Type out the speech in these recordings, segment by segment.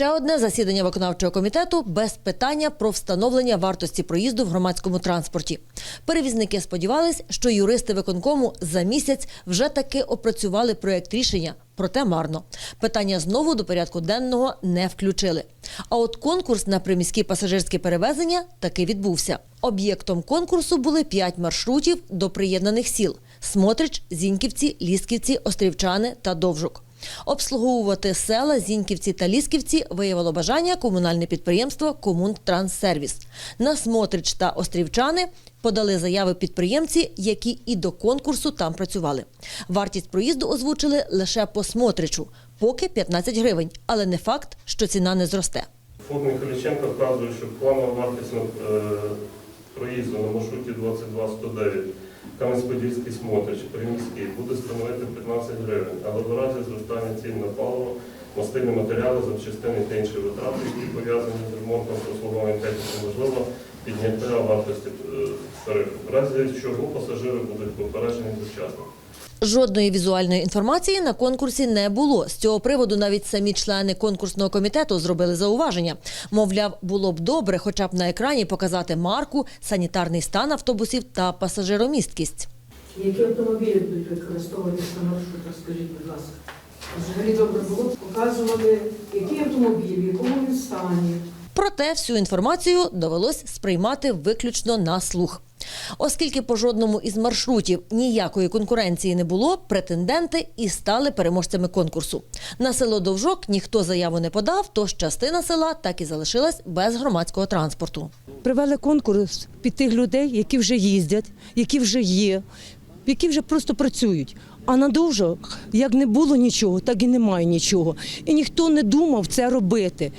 Ще одне засідання виконавчого комітету без питання про встановлення вартості проїзду в громадському транспорті. Перевізники сподівались, що юристи виконкому за місяць вже таки опрацювали проєкт рішення. Проте марно. Питання знову до порядку денного не включили. А от конкурс на приміські пасажирські перевезення таки відбувся. Об'єктом конкурсу були п'ять маршрутів до приєднаних сіл: Смотрич, Зіньківці, Лісківці, Острівчани та Довжук. Обслуговувати села Зіньківці та Лісківці виявило бажання комунальне підприємство Комунтранссервіс. На Смотрич та Острівчани подали заяви підприємці, які і до конкурсу там працювали. Вартість проїзду озвучили лише по Смотричу, поки 15 гривень, але не факт, що ціна не зросте. Фонд Михайліченка вказує, що планова вартість е, проїзду на маршруті 22-109 Кам'янець-Подільський Смотрич, Приміський буде становити 15 гривень, але в разі зростання цін на паливо, мастильні матеріали, запчастини та інші витрати, які пов'язані з ремонтом обслуговуванням техніки, можливо підняття вартості е, тарифу. В разі чого пасажири будуть попереджені завчасно. Жодної візуальної інформації на конкурсі не було. З цього приводу навіть самі члени конкурсного комітету зробили зауваження. Мовляв, було б добре, хоча б на екрані показати марку, санітарний стан автобусів та пасажиромісткість. Які автомобілі будуть використовуватися на маршрутах, скажіть, будь ласка. Взагалі добре було б показували, які автомобілі, в якому він стані. Проте всю інформацію довелось сприймати виключно на слух. Оскільки по жодному із маршрутів ніякої конкуренції не було, претенденти і стали переможцями конкурсу. На село Довжок ніхто заяву не подав, тож частина села так і залишилась без громадського транспорту. Привели конкурс під тих людей, які вже їздять, які вже є, які вже просто працюють. А на довжок, як не було нічого, так і немає нічого. І ніхто не думав це робити.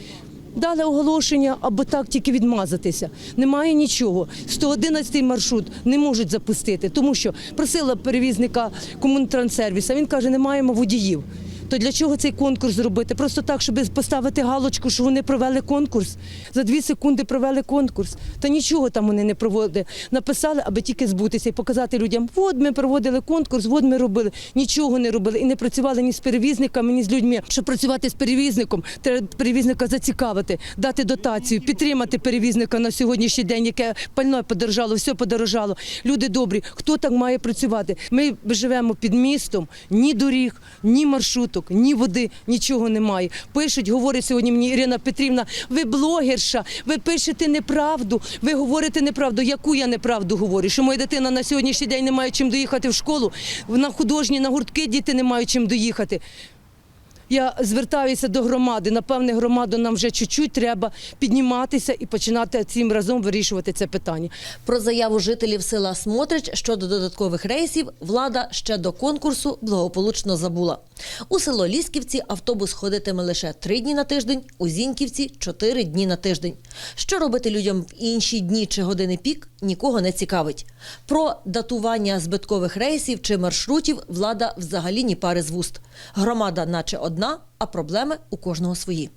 Дали оголошення або так тільки відмазатися. Немає нічого. 111 маршрут не можуть запустити, тому що просила перевізника комунтрансервіса. Він каже, не маємо водіїв. То для чого цей конкурс зробити? Просто так, щоб поставити галочку, що вони провели конкурс. За дві секунди провели конкурс. Та нічого там вони не проводили. Написали, аби тільки збутися і показати людям, от ми проводили конкурс, от ми робили. Нічого не робили і не працювали ні з перевізниками, ні з людьми. Щоб працювати з перевізником, треба перевізника зацікавити, дати дотацію, підтримати перевізника на сьогоднішній день, яке пально подорожало, все подорожало. Люди добрі, хто так має працювати? Ми живемо під містом, ні доріг, ні маршруток, ні води, нічого немає. Пишуть, говорить сьогодні мені Ірина Петрівна, ви блогерша, ви пишете неправду, ви говорите неправду. Яку я неправду говорю? Що моя дитина на сьогоднішній день не має чим доїхати в школу, на художні, на гуртки діти не мають чим доїхати. Я звертаюся до громади. Напевне, громаду нам вже чуть-чуть треба підніматися і починати цим разом вирішувати це питання. Про заяву жителів села Смотрич щодо додаткових рейсів влада ще до конкурсу благополучно забула. У село Лісківці автобус ходитиме лише три дні на тиждень, у Зіньківці чотири дні на тиждень. Що робити людям в інші дні чи години пік, нікого не цікавить. Про датування збиткових рейсів чи маршрутів влада взагалі ні пари з вуст. Громада, наче одна, а проблеми у кожного свої.